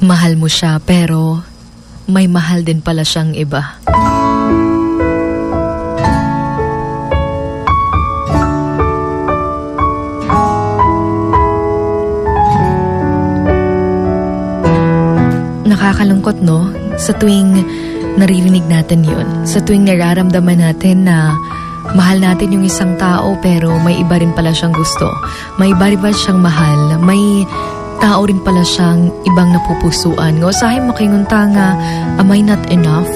Mahal mo siya pero may mahal din pala siyang iba. Nakakalungkot no? Sa tuwing naririnig natin yun. Sa tuwing nararamdaman natin na mahal natin yung isang tao pero may iba rin pala siyang gusto. May iba rin pala siyang mahal. May tao rin pala siyang ibang napupusuan. Ngo sahay makingunta nga, am I not enough?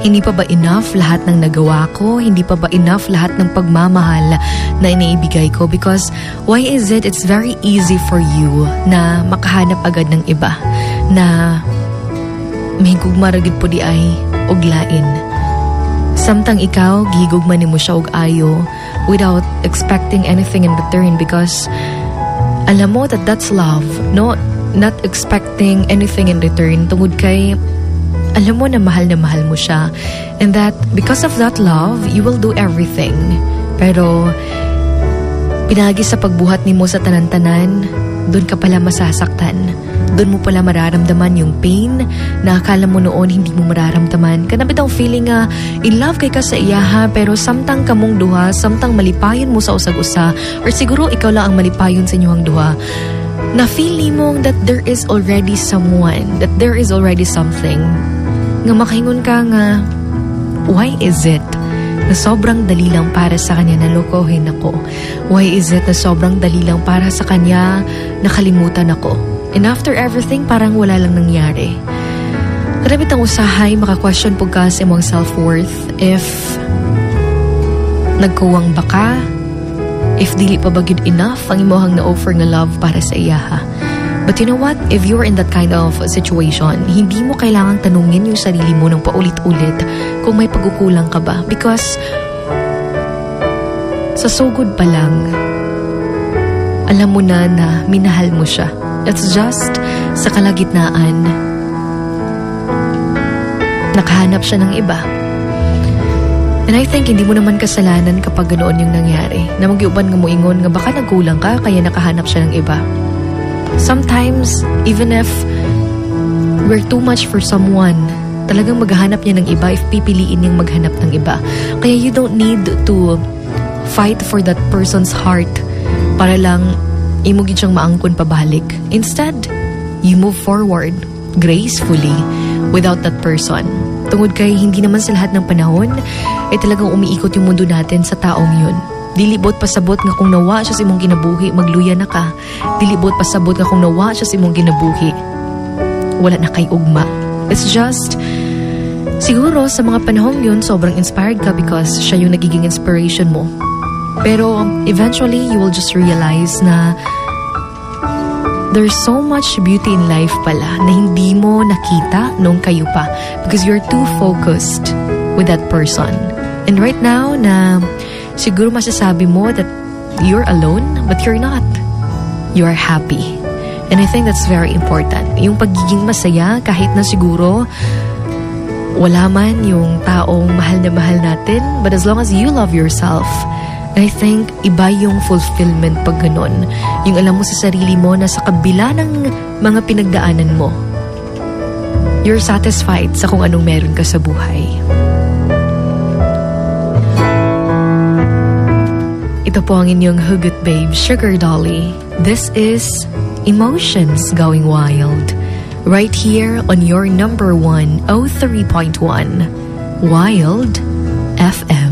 Hindi pa ba enough lahat ng nagawa ko? Hindi pa ba enough lahat ng pagmamahal na iniibigay ko? Because why is it it's very easy for you na makahanap agad ng iba na may gugmaragid po di ay uglain. Samtang ikaw, gigugma ni mo siya og ayo without expecting anything in return because alam mo that that's love. No, not expecting anything in return tungod kay alam mo na mahal na mahal mo siya. And that because of that love, you will do everything. Pero pinagi sa pagbuhat ni mo sa tanan-tanan, doon ka pala masasaktan. Doon mo pala mararamdaman yung pain na akala mo noon hindi mo mararamdaman. Kanabit ang feeling nga, in love kay ka sa iya ha, pero samtang kamong duha, samtang malipayon mo sa usag-usa, or siguro ikaw lang ang malipayon sa inyong duha, na feel mo that there is already someone, that there is already something. Nga makahingon ka nga, why is it na sobrang dali lang para sa kanya na lokohin ako? Why is it na sobrang dali lang para sa kanya nakalimutan ako? And after everything, parang wala lang nangyari. Karabit ang usahay, maka-question po ka sa imong self-worth if nagkuwang ba ka, if dili pa ba good enough ang imohang na-offer nga love para sa iya ha. But you know what? If you're in that kind of situation, hindi mo kailangang tanungin yung sarili mo ng paulit-ulit kung may pagkukulang ka ba. Because sa so good pa lang, alam mo na na minahal mo siya. It's just sa kalagitnaan, nakahanap siya ng iba. And I think hindi mo naman kasalanan kapag ganoon yung nangyari. Na magiuban nga mo ingon nga baka nagkulang ka kaya nakahanap siya ng iba. Sometimes, even if we're too much for someone, talagang maghahanap niya ng iba if pipiliin niyang maghanap ng iba. Kaya you don't need to fight for that person's heart para lang imugin siyang maangkon pabalik. Instead, you move forward gracefully without that person. Tungod kay hindi naman sa lahat ng panahon ay talagang umiikot yung mundo natin sa taong yun. Dilibot pasabot nga kung nawa siya sa imong kinabuhi, magluya na ka. Dilibot pasabot nga kung nawa siya sa imong kinabuhi, wala na kay ugma. It's just, siguro sa mga panahong yun, sobrang inspired ka because siya yung nagiging inspiration mo. Pero eventually, you will just realize na there's so much beauty in life pala na hindi mo nakita nung kayo pa because you're too focused with that person. And right now na siguro masasabi mo that you're alone but you're not. You are happy. And I think that's very important. Yung pagiging masaya kahit na siguro wala man yung taong mahal na mahal natin but as long as you love yourself I think iba yung fulfillment pag ganun. Yung alam mo sa sarili mo na sa kabila ng mga pinagdaanan mo, you're satisfied sa kung anong meron ka sa buhay. Ito po ang inyong hugot babe, Sugar Dolly. This is Emotions Going Wild. Right here on your number one, 03.1, Wild FM.